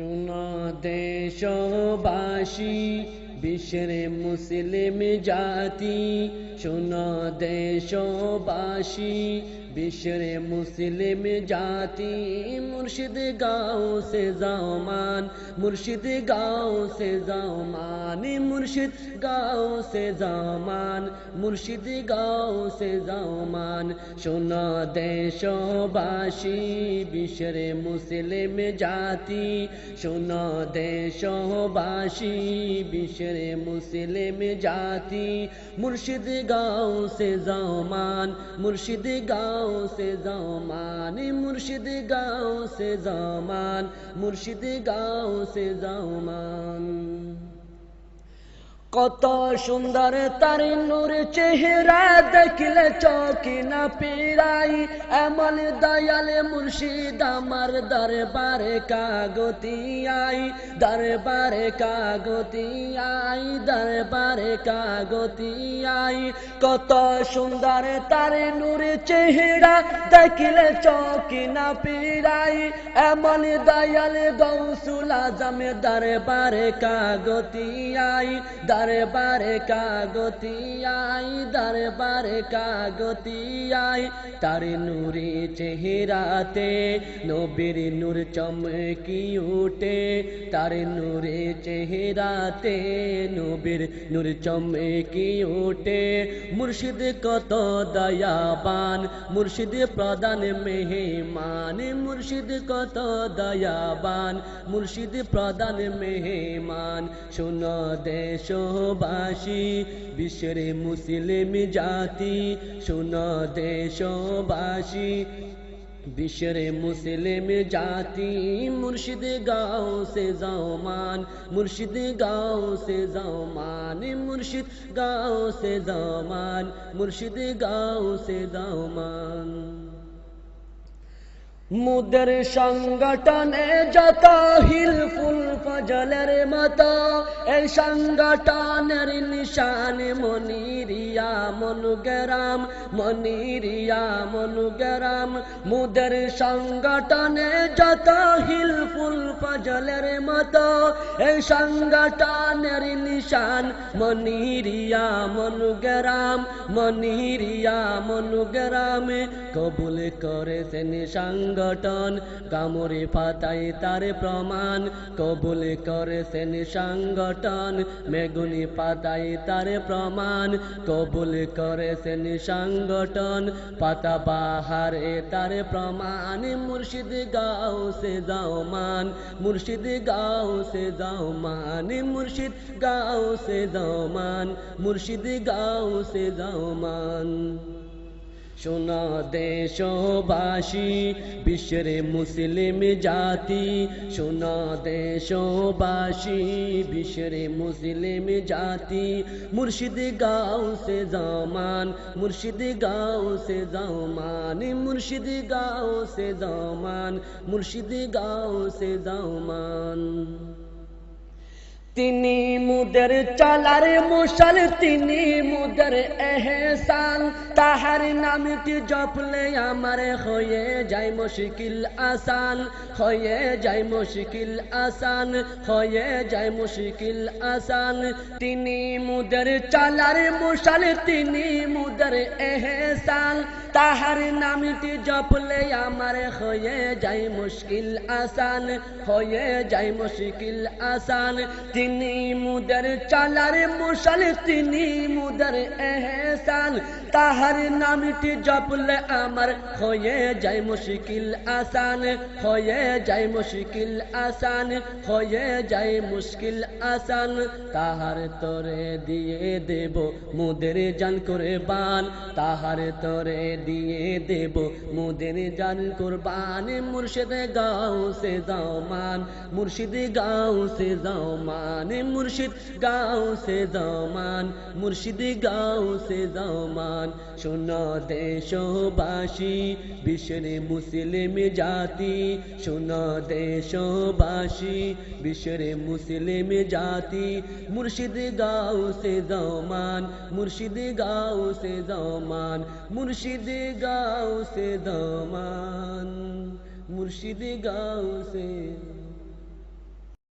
শোনো দেশবাসী। বিশ্বের মুসলিম জাতি, শোনো দেশবাসী। বিশ্বের মুসলিম জাতি, মুর্শিদ গাও সে জামান, মুর্শিদ গাও সে জামান, মুর্শিদ গাও সে জামান, মুর্শিদ গাও সে জামান। শোনো দেশবাসী বিশ্বের মুসলিম জাতি, শোনো দেশবাসী বিশ্বের মুসলিম জাতি মুর্শিদ গাও সে জামান মুর্শিদ গাও সে জামান মুর্শিদ গাও সে জামান মুর্শিদ গাও সে জামান কত সুন্দর তার নূর চেহারা দেখলে চকি না পিরাই এমন দয়াল মুর্শিদ আমার দরবারে কাগতি আই, দরবারে কাগতি আই, দরবারে কাগতি আই। কত সুন্দর তার নূর চেহারা দেখলে চকি না পিরাই এমন দয়াল গৌসুল আজম দরবারে কাগতি আই দরবারে কাগতি আই, দরবারে কাগতি আই। তার নূরে চেহারাতে, নবীর নূর চমকি উঠে। তার নূরে চেহারাতে, নবীর নূর চমকি উঠে। মুর্শিদ কত দয়াবান, মুর্শিদ প্রদান মেহমান। মুর্শিদ কত দয়াবান, মুর্শিদ প্রদান মেহমান। শোনো দেশবাসী বিশ্বের মুসলিম জাতি শোনো দেশবাসী বিশ্বের মুসলিম জাতি মুর্শিদ গাও সে জামান মুর্শিদ গাও সে জামান মুর্শিদ গাও সে জামান মুর্শিদ গাও সে জামান মুদের সংগঠনে যত হিলফুল ফজলের মতো, এই সংগঠনের নিশান মনিরিয়া মনুগরাম মনিরিয়া মনুগরাম। মুদের সংগঠনে যত হিলফুল ফজলের মতো, এই সংগঠনের নিশান মনিরিয়া মনুগরাম মনিরিয়া মনুগরাম কবুল করেছেন সংগঠন। কামড়ে পাতায় তার প্রমাণ, কবুল করেছেন সংগঠন। মেগুনি পাতায় তার প্রমাণ, কবুল করেছেন সংগঠন। পাতা বাহারে তার প্রমাণ, মুর্শিদ গাও সে যাও মান মুর্শিদ গাও সে যাও মান মুর্শিদ গাও সে যাও মান মুর্শিদ গাও সে যাও মান শোনা দেশবাসী বিশ্বের মুসলিম জাতি। শোনা দেশবাসী বিশ্বের মুসলিম জাতি। মুর্শিদ গাও সে জামান, মুর্শিদ গাও সে জামান। মুর্শিদ গাও সে জামান, মুর্শিদ গাও সে জামান। তিনি মুদের চলার মুশাল, তিনি মুদের এহসান। তাহার নামটি জপলে আমার? হয়ে যায় মুশকিল আসান, হয়ে যায় মুশকিল আসান, হয়ে যায় মুশকিল আসান। তিনি মুদের চলার মুশাল, তিনি মুদের এহসান। তাহার নামটি জপলে আমার? হয়ে যায় মুশকিল আসান, হয়ে যায় মুশকিল আসান। তিনি মুদের চালার মুশাল, তিনি মুদের এহসান। তাহার নামটি জপলে আমার হয়ে যায় মুশকিল আসান, হয়ে যায় মুশকিল আসান, হয়ে যায় মুশকিল আসান। তাহার তরে দিয়ে দেব মুদের জান করে বান তাহার তরে দিয়ে দেব মুদের জান কোরবান। মুর্শিদ গাও সে যাও মান মুর্শিদ গাও সে যাও মান মুর্শিদ গাও সে যাও মান মুর্শিদ গাও সে যাও মান শোনো দেশবাসী বিশ্বের মুসলিম জাতি। শোনো দেশবাসী বিশ্বের মুসলিম জাতি। মুর্শিদ গাও সে যাও মান মুর্শিদ গাও সে যাও মান মুর্শিদ গাও সে দামান মুর্শিদ গাও সে